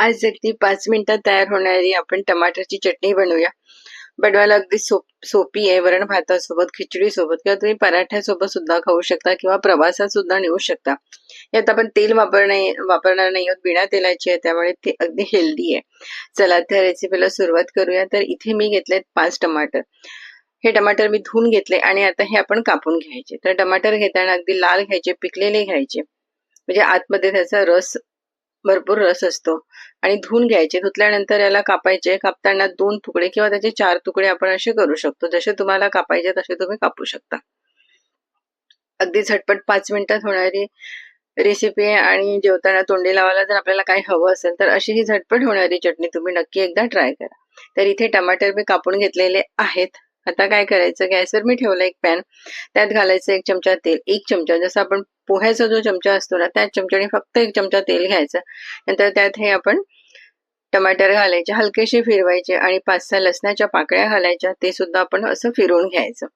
आज अगदी पाच मिनिटात तयार होणारी आपण टमाटरची चटणी बनवूया. बनवायला अगदी सोप सोपी आहे. वरण भातासोबत खिचडी सोबत किंवा तुम्ही पराठ्यासोबत सुद्धा खाऊ शकता किंवा प्रवासात सुद्धा नेऊ शकता. यात आपण तेल वापरणे वापरणार नाही आहोत. बिना तेलाची आहे. त्यामुळे ते अगदी हेल्दी आहे. चला त्या रेसिपीला सुरुवात करूया. तर इथे मी घेतलेत पाच टमाटर. हे टमाटर मी धुवून घेतले आणि आता हे आपण कापून घ्यायचे. तर टमाटर घेताना अगदी लाल घ्यायचे पिकलेले घ्यायचे. म्हणजे आतमध्ये त्याचा रस भरपूर रस असतो. आणि धुवून घ्यायचे धुतल्यानंतर याला कापायचे कापताना दोन तुकडे किंवा त्याचे चार तुकडे आपण असे करू शकतो. जसे तुम्हाला कापायचे तसे तुम्ही कापू शकता. अगदी झटपट पाच मिनिटात होणारी रेसिपी आणि जेवताना तोंडी लावायला जर आपल्याला काही हवं असेल तर अशी ही झटपट होणारी चटणी तुम्ही नक्की एकदा ट्राय करा. तर इथे टमाटर मी कापून घेतलेले आहेत. आता काय करायचं? गॅसवर मी ठेवलं एक पॅन त्यात घालायचं एक चमचा तेल एक चमचा जसं आपण पोह्याचा जो चमचा असतो ना त्या चमच्याने फक्त एक चमचा तेल घ्यायचा. नंतर त्यात हे आपण टमाटर घालायचे हलकेसे फिरवायचे आणि पाच सहा लसणाच्या पाकळ्या घालायच्या ते सुद्धा आपण असं फिरवून घ्यायचं.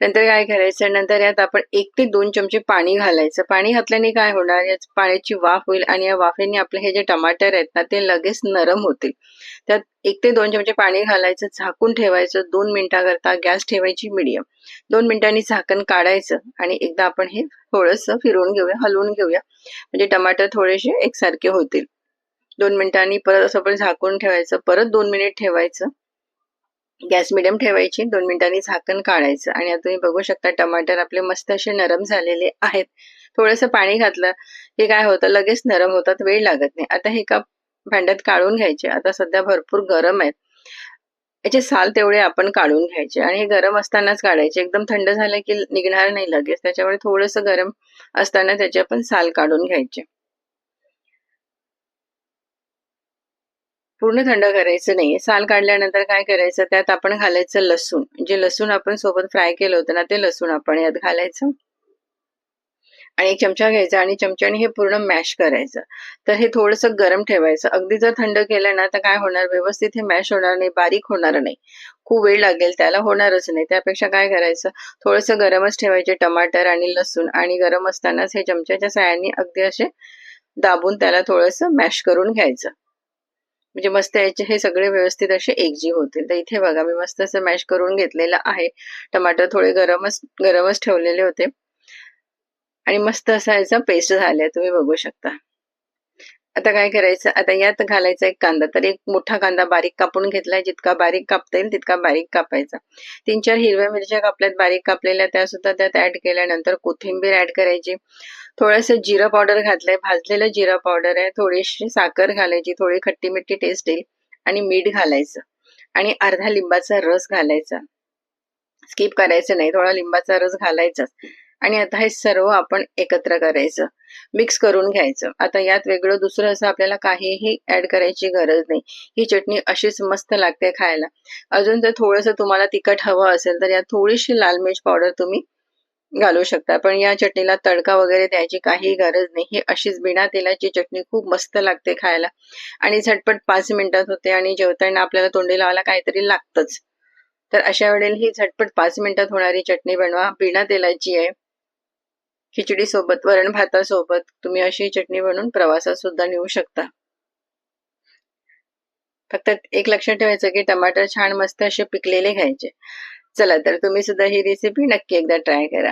नंतर काय करायचं? नंतर यात आपण एक ते दोन चमचे पाणी घालायचं. पाणी घातल्याने काय होणार? या पाण्याची वाफ होईल आणि या वाफेने आपले हे जे टमाटर आहेत ना ते लगेच नरम होतील. त्यात एक ते दोन चमचे पाणी घालायचं झाकून ठेवायचं. दोन मिनिटाकरता गॅस ठेवायची मिडियम. दोन मिनिटांनी झाकण काढायचं आणि एकदा आपण हे थोडस फिरवून घेऊया हलवून घेऊया. म्हणजे टमाटर थोडेसे एकसारखे होतील. दोन मिनिटांनी परत असं पण झाकून ठेवायचं. परत दोन मिनिट ठेवायचं. गॅस मिडियम ठेवायची दोन मिनिटांनी झाकण काढायचं आणि आता तुम्ही बघू शकता टमाटर आपले मस्त असे नरम झालेले आहेत. थोडंसं पाणी घातलं की काय होतं लगेच नरम होतात वेळ लागत नाही. आता हे कप भांड्यात काढून घ्यायचे. आता सध्या भरपूर गरम आहेत याचे साल तेवढे आपण काढून घ्यायचे आणि हे गरम असतानाच काढायचे. एकदम थंड झालं की निघणार नाही लगेच. त्याच्यामुळे थोडंसं गरम असताना त्याचे आपण साल काढून घ्यायचे. पूर्ण थंड करायचं नाही साल काढल्यानंतर काय करायचं? त्यात आपण घालायचं लसूण. जे लसूण आपण सोबत फ्राय केलं होतं ना ते लसूण आपण यात घालायचं. आणि एक चमचा घ्यायचा आणि चमच्याने हे पूर्ण मॅश करायचं. तर हे थोडंसं गरम ठेवायचं. अगदी जर थंड केलं ना तर काय होणार? व्यवस्थित हे मॅश होणार नाही बारीक होणार नाही. खूप वेळ लागेल त्याला होणारच नाही. त्यापेक्षा काय करायचं? थोडंसं गरमच ठेवायचे टमाटर आणि लसूण आणि गरम असतानाच हे चमच्याच्या साह्याने अगदी असे दाबून त्याला थोडंसं मॅश करून घ्यायचं. म्हणजे मस्त याचे हे सगळे व्यवस्थित असे एकजीव होतील. तर इथे बघा मी मस्त असं मॅश करून घेतलेलं आहे. टमाटर थोडे गरमच गरमच ठेवलेले होते. आणि मस्त असा याचा पेस्ट झालाय तुम्ही बघू शकता. आता काय करायचं? आता यात घालायचा एक कांदा. तर एक मोठा कांदा बारीक कापून घेतलाय. जितका बारीक कापता येईल तितका बारीक कापायचा. तीन चार हिरव्या मिरच्या कापल्यात बारीक कापलेल्या त्या सुद्धा त्यात ऍड केल्यानंतर कोथिंबीर ऍड करायची. थोडस जिरं पावडर घातलंय. भाजलेलं जिरं पावडर आहे. थोडीशी साखर घालायची. थोडी खट्टी मिठी टेस्ट येईल. आणि मीठ घालायचं. आणि अर्धा लिंबाचा रस घालायचा. स्किप करायचं नाही. थोडा लिंबाचा रस घालायचाच. आणि आता हे सर्व आपण एकत्र करायचं. मिक्स करून घ्यायचं. आता यात वेगळं दुसरं असं आपल्याला काहीही ऍड करायची गरज नाही. ही चटणी अशीच मस्त लागते खायला. अजून जर थोडंसं तुम्हाला तिखट हवं असेल तर यात थोडीशी लाल मिर्च पावडर तुम्ही घालू शकता. पण या चटणीला तडका वगैरे द्यायची काही गरज नाही. ही अशीच बिना तेलाची चटणी खूप मस्त लागते खायला. आणि झटपट पाच मिनिटात होते आणि जेवताना आपल्याला तोंडी लावायला काहीतरी लागतंच. तर अशा वेळेला ही झटपट पाच मिनिटात होणारी चटणी बनवा. बिना तेलाची आहे. खिचडी सोबत वरण भातासोबत तुम्ही अशी चटणी बनवून प्रवासात सुद्धा नेऊ शकता. फक्त एक लक्षात ठेवायचं की टमाटर छान मस्त असे पिकलेले घ्यायचे. चला तर तुम्ही सुद्धा ही रेसिपी नक्की एकदा ट्राय करा.